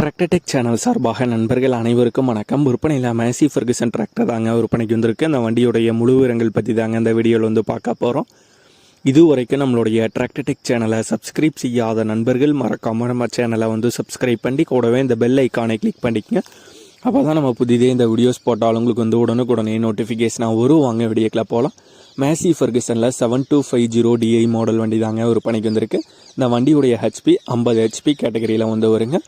Tractor Tech channel சார்பாக நண்பர்கள் அனைவருக்கும் வணக்கம். விற்பனையில் மேசி ஃபர்குசன் டிராக்டர் தாங்க விற்பனைக்கு வந்திருக்கு. அந்த வண்டியுடைய முழு விவரங்கள் பற்றி தாங்க இந்த வீடியோவில் வந்து பார்க்க போகிறோம் இது வரைக்கும் நம்மளுடைய டிராக்டர்டெக் சேனலை சப்ஸ்கிரைப் செய்யாத நண்பர்கள் மறக்காம நம்ம சேனலை வந்து சப்ஸ்கிரைப் பண்ணி கூடவே இந்த பெல் ஐக்கானை கிளிக் பண்ணிக்கங்க. அப்போ தான் நம்ம புதிதே இந்த வீடியோஸ் போட்டாலும் உங்களுக்கு வந்து உடனுக்குடனே நோட்டிஃபிகேஷனாக வரும். வாங்க வீடியோக்கில் போகலாம் Massey ஃபர்குசனில் seven two five zero DI model வண்டி தாங்க விற்பனைக்கு வந்திருக்கு. இந்த வண்டியுடைய ஹெச்பி ஐம்பது ஹெச்பி கேட்டகரியில் வந்து வருங்க.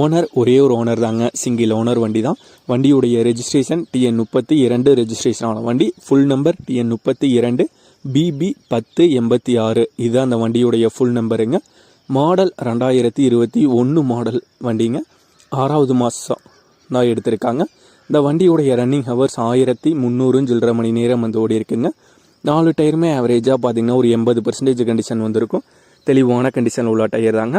ஓனர் ஒரே ஒரு ஓனர் தாங்க. சிங்கிள் ஓனர் வண்டி தான். வண்டியுடைய ரெஜிஸ்ட்ரேஷன் டிஎன் முப்பத்தி இரண்டு ரெஜிஸ்ட்ரேஷன் ஆன வண்டி. ஃபுல் நம்பர் டிஎன் முப்பத்தி இரண்டு பிபி பத்து எண்பத்தி ஆறு. இது அந்த வண்டியுடைய ஃபுல் நம்பருங்க மாடல் ரெண்டாயிரத்தி இருபத்தி ஒன்று மாடல் வண்டிங்க. ஆறாவது மாதம் தான் எடுத்திருக்காங்க. இந்த வண்டியுடைய ரன்னிங் ஹவர்ஸ் ஆயிரத்தி முந்நூறுன்னு சொல்கிற மணி நேரம் வந்து ஓடி இருக்குங்க. நாலு டயருமே ஆவரேஜாக பார்த்தீங்கன்னா ஒரு எண்பது பர்சன்டேஜ் கண்டிஷன் வந்திருக்கும். தெளிவான கண்டிஷன் உள்ள டயர் தாங்க.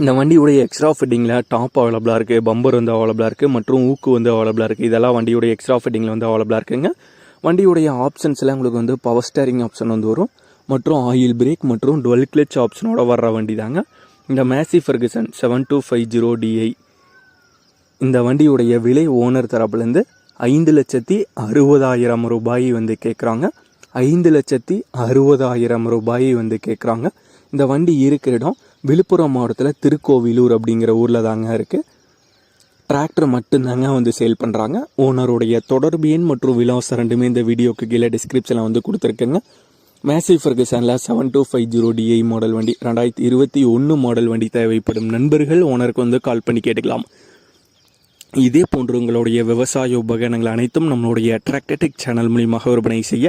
இந்த வண்டியுடைய எக்ஸ்ட்ரா ஃபிட்டிங்கில் டாப் அவைலபிளாக இருக்குது பம்பர் வந்து அவைலபிளாக இருக்குது மற்றும் ஊக்கு வந்து அவைலபிளாக இருக்குது இதெல்லாம் வண்டியுடைய எக்ஸ்ட்ரா ஃபிட்டிங்கில் வந்து அவைலபிளாக இருக்குங்க. வண்டியுடைய ஆப்ஷன்ஸில் உங்களுக்கு வந்து பவர் ஸ்டேரிங் ஆப்ஷன் வந்து வரும் மற்றும் ஆயில் பிரேக் மற்றும் டுவெல் கிளச் ஆப்ஷனோட வர்ற வண்டி தாங்க இந்த Massey Ferguson seven two five zero DI இந்த வண்டியுடைய விலை ஓனர் தரப்புலேருந்து ஐந்து லட்சத்தி அறுபதாயிரம் ரூபாய் வந்து கேட்குறாங்க ஐந்து லட்சத்தி அறுபதாயிரம் ரூபாய் வந்து கேட்குறாங்க இந்த வண்டி இருக்கிற இடம் விழுப்புரம் மாவட்டத்தில் திருக்கோவிலூர் அப்படிங்கிற ஊரில் தாங்க இருக்குது டிராக்டர் மட்டும்தாங்க வந்து சேல் பண்ணுறாங்க ஓனருடைய தொடர்பு எண் மற்றும் விலாசம் ரெண்டுமே இந்த வீடியோக்கு கீழே டிஸ்கிரிப்ஷனில் வந்து கொடுத்துருக்கேங்க. Massey ஃபர்கசனில் seven two five zero DI model வண்டி ரெண்டாயிரத்தி இருபத்தி ஒன்று மாடல் வண்டி தேவைப்படும் நண்பர்கள் ஓனருக்கு வந்து கால் பண்ணி கேட்டுக்கலாம். இதே போன்று உங்களுடைய விவசாய உபகரணங்கள் அனைத்தும் நம்மளுடைய டிராக்டர்டெக் சேனல் மூலியமாக விற்பனை செய்ய